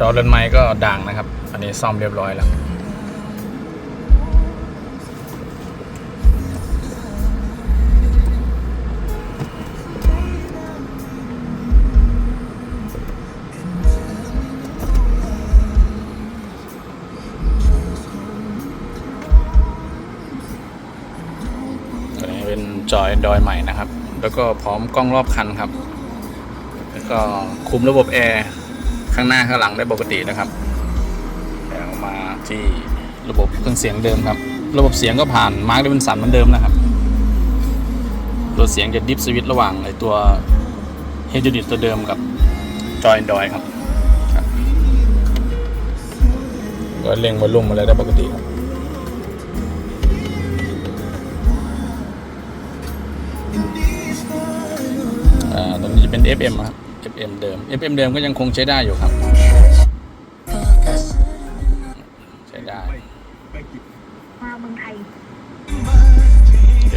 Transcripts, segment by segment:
จอเรือนไม้ก็ด่างนะครับ อันนี้ซ่อมเรียบร้อยแล้ว ตัวนี้เป็นจอยดอยใหม่นะครับ แล้วก็พร้อมกล้องรอบคันครับ แล้วก็คุมระบบแอร์ ข้างหน้าข้างหลังได้ปกตินะครับแล้วมาที่ระบบเครื่องเสียงเดิมครับ ระบบเสียงก็ผ่านมาร์กเดวินสันเหมือนเดิมนะครับตัวเสียงจะดิฟสวิตระหว่างไอตัวเฮด u ดิตตัวเดิมกับจอยดอยครับครับก็เร่งวอลลุ่มอะไรได้ปกติครับอ่าตรงนี้จะเป็น FM ครับ FM เดิม FM เดิมก็ยังคงใช้ได้อยู่ครับ ใช้ได้มาเมืองไทย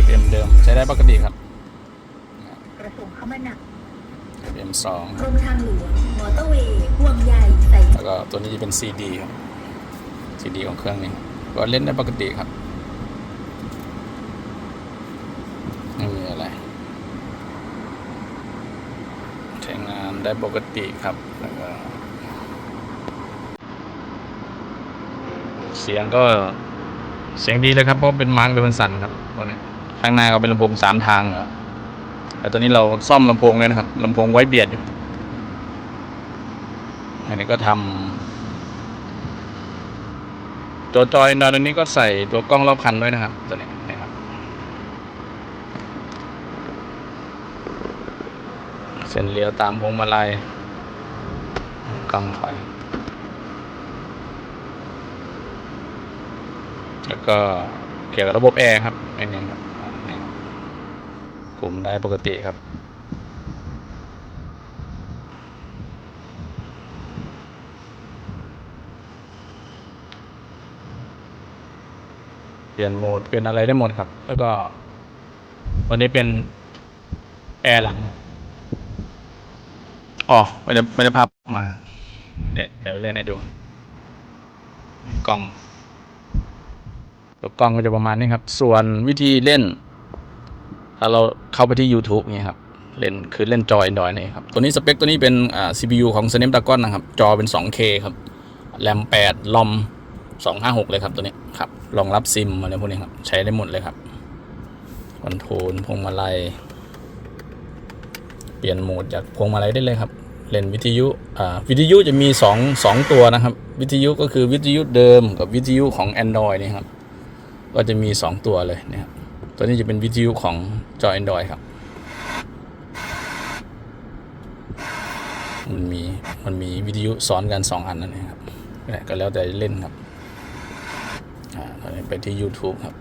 FM เดิมใช้ได้ปกติครับกระทรวงคมนาคม FM กรมทางหลวงมอเตอร์เวย์ห่วงใยใส่2แล้วก็ตัวนี้จะเป็น CD ครับ CD ของเครื่องนี้ก็เล่นได้ปกติครับไม่มีอะไร ใช้งาน ได้ปกติครับแล้วก็เสียงก็เสียงดีเลยครับเพราะเป็นมาร์กเดวนสันครับตัวนี้ข้างหน้าก็เป็นลำโพงสามทางเหรอแต่ตัวนี้เราซ่อมลำโพงเลยนะครับลำโพงไว้เบียดอยู่อันนี้ก็ทำตัวจอยนอนตัวนี้ก็ใส่ตัวกล้องรอบคันด้วยนะครับตัวนี้นะครับ เส้นเลี้ยวตามพวงมาลัยกล้องถอยแล้วก็เกี่ยวกับระบบแอร์ครับไอ้นี่ครับนี่ครับกลุ่มได้ปกติครับเปลี่ยนโหมดเป็นอะไรได้หมดครับ แล้วก็วันนี้เป็นแอร์หลัง อ๋อไม่ได้ไม่ได้ภาพมา เดี๋ยวเดี๋ยวเล่นให้ดู กล้อง ตัวกล้องก็จะประมาณนี้ครับ ส่วนวิธีเล่น ถ้าเราเข้าไปที่ YouTube เนี่ยครับเล่นคือเล่นจอ Android นี่ครับ ตัวนี้สเปคตัวนี้เป็นอ่า CPU ของ Snapdragon นะครับ จอเป็น 2K ครับ แรม 8 ลอม 256 เลยครับตัวนี้ครับรองรับซิมอะไรพวกนี้ครับ ใช้ได้หมดเลยครับคอนโทรลพวงมาลัย เปลี่ยนโหมดจากพวงมาลัยได้เลยครับเล่นวิทยุอ่าวิทยุจะมี 2 2 ตัวนะครับ วิทยุก็คือวิทยุเดิมกับวิทยุของ Android นี่ครับก็จะมี 2 ตัวเลยนะครับตัวนี้จะเป็นวิทยุของจอ Android ครับมันมีมันมีวิทยุซ้อนกัน 2 อันนั่นเองครับเนี่ยก็แล้วแต่เล่นครับอ่าตอนนี้ไปที่ YouTube ครับ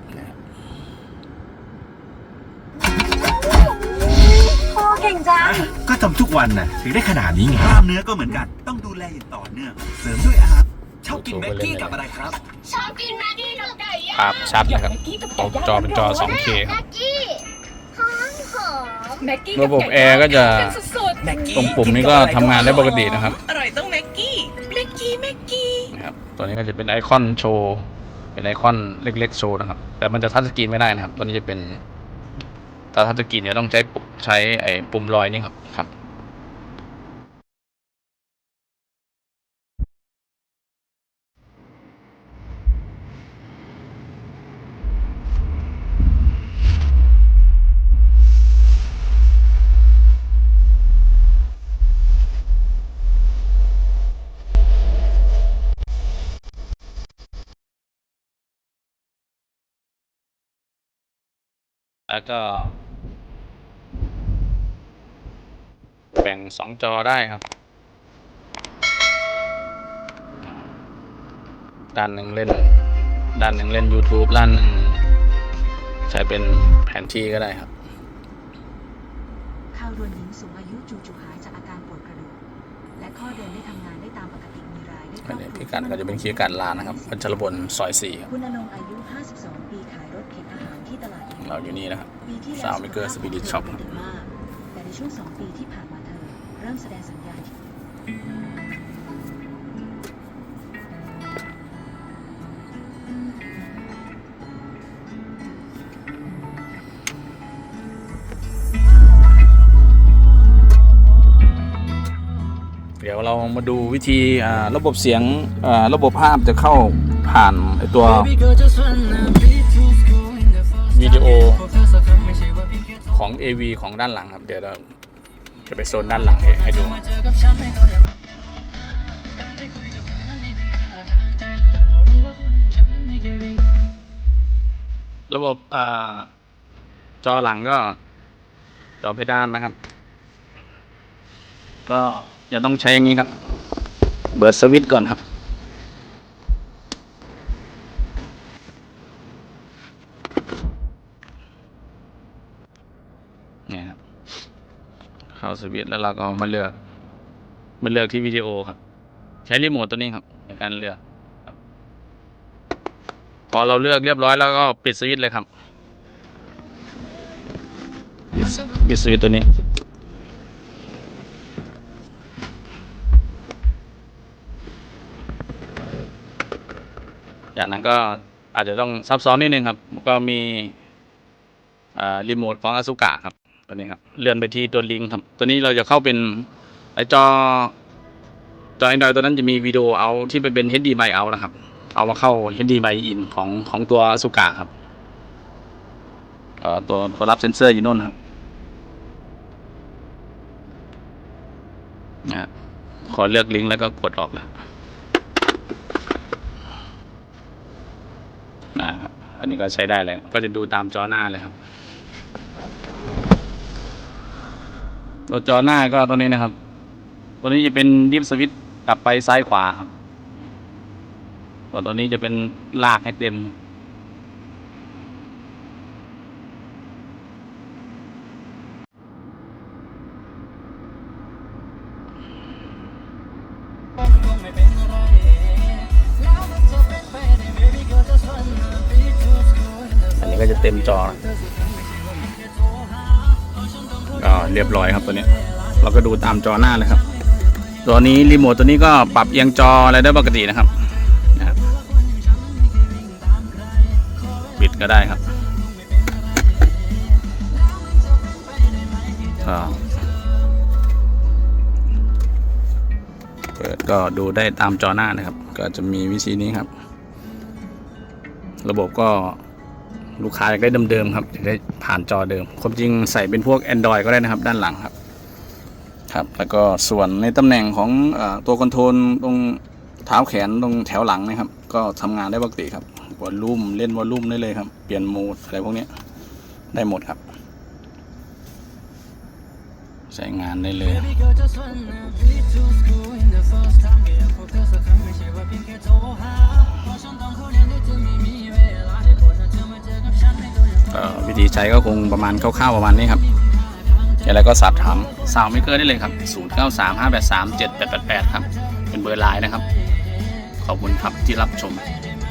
เนี่ยครับพ่อเก่งจัง ก็ทำทุกวันน่ะถึงได้ขนาดนี้ไงกล้ามเนื้อก็เหมือนกัน ต้องดูแลอย่างต่อเนื่อง เสริมด้วยอาหารชอบกินแม็กกี้กับอะไรครับ ชอบกินแม็กกี้กับไก่ย่างภาพชัดนะครับจอเป็นจอ 2K ครับแม็กกี้หอมหอมแม็กกี้ระบบแอร์ก็จะ สุดแม็กกี้ตรงปุ่มนี้ก็ทำงานได้ปกตินะครับๆอร่อยต้องแม็กกี้ แม็กกี้ แม็กกี้ นะครับตัวนี้ก็จะเป็นไอคอนโชว์ เป็นไอคอนเล็กๆโชว์นะครับ แต่มันจะทัชสกรีนไม่ได้นะครับ ตัวนี้จะเป็นถ้าทัชสกรีนเนี่ยต้องใช้ปุ่ม ใช้ไอ้ปุ่มลอยนี่ครับครับแล้วก็ แบ่งสองจอได้ครับ ด้านหนึ่งเล่น ด้านหนึ่งเล่น YouTube ด้านหนึ่งใช้เป็นแผนที่ก็ได้ครับข่าวด่วนหญิงสูงอายุจู่ๆหายจากอาการปวดกระดูกและข้อเดินได้ทำงานได้ตามปกติมีรายได้ครอัอนบนี้ครัวพิกัดก็จะเป็นคีย์การดลานนะครับพัชรบลซอยสี่ครับคุณอนงค์อายุ 52 ปีขายรถเข็นอาหารที่ตลาด เราอยู่นี่นะครับ ปีที่แล้ว Sound Maker Spirit Shop สุขภาพดีมากแต่ในช่วง2ปีที่ผ่านมาเธอเริ่มแสดงสัญญาณ เดี๋ยวเรามาดูวิธีอ่ระบบเสียงระบบภาพจะเข้าผ่านตัววิดีโอของ AV ของด้านหลังครับ เดี๋ยวเรา จะไปโซนด้านหลังให้ดูระบบอ่าจอหลังก็ จอเพดานนะครับ ก็จะต้องใช้อย่างนี้ครับ เบิร์ดสวิตช์ก่อนครับ เนี่ยครับ เข้าสวิตช์แล้วเราก็มาเลือกมาเลือกที่วิดีโอครับ ใช้รีโมทตัวนี้ครับในการเลือกพอเราเลือกเรียบร้อยแล้วก็ปิดสวิตช์เลยครับปิดสวิตช์ตัวนี้ จากนั้นก็อาจจะต้องซับซ้อนนิดนึงครับ ก็มีรีโมทของอ s สุกะครับ ตัวนี้ครับเลื่อนไปที่ตัวลิงก์ครับตัวนี้เราจะเข้าเป็นไอจอจอ Android ตัวนั้นจะมีวิดีโอเอาที่ไปเป็น HDMI out นะครับ เอามาเข้า HDMI in ของของตัวสุกะครับเอ่อตัวตัวรับเซนเซอร์อยู่โน่นครับนะฮะขอเลือกลิงก์แล้วก็กดออกแล้วนะครับอันนี้ก็ใช้ได้เลยก็จะดูตามจอหน้าเลยครับ ตัวจอหน้าก็ตัวนี้นะครับ ตัวนี้จะเป็นดิฟสวิตช์กลับไปซ้ายขวาครับส่วนตัวนี้จะเป็นลากให้เต็ม อันนี้ก็จะเต็มจอแล้ว ก็เรียบร้อยครับตัวนี้ เราก็ดูตามจอหน้าเลยครับ ตัวนี้รีโมทตัวนี้ก็ปรับเอียงจออะไรได้ปกตินะครับนะครับปิดก็ได้ครับก็เปิดก็ดูได้ตามจอหน้านะครับ ก็จะมีวิธีนี้ครับ ระบบก็ ลูกค้าอยากได้เดิมๆครับอยากได้ผ่านจอเดิมความจริงใส่เป็นพวก Android ก็ได้นะครับ ด้านหลังครับครับแล้วก็ส่วนในตำแหน่งของอตัวคอนโทรลตรงเท้าแขนตรงแถวหลังนะครับ ก็ทำงานได้ปกติครับวอลลุ่มเล่นวอลลุ่มได้เลยครับ เปลี่ยนโหมดอะไรพวกนี้ได้หมดครับ ใช้งานได้เลย ใช้ก็คงประมาณคร่าวๆประมาณนี้ครับอะไรก็สอบถามสาวไม่เกินได้เลยครับ 0 9 3 5 8 3 7 8 8 8 ครับ เป็นเบอร์ไลน์นะครับ ขอบคุณครับที่รับชม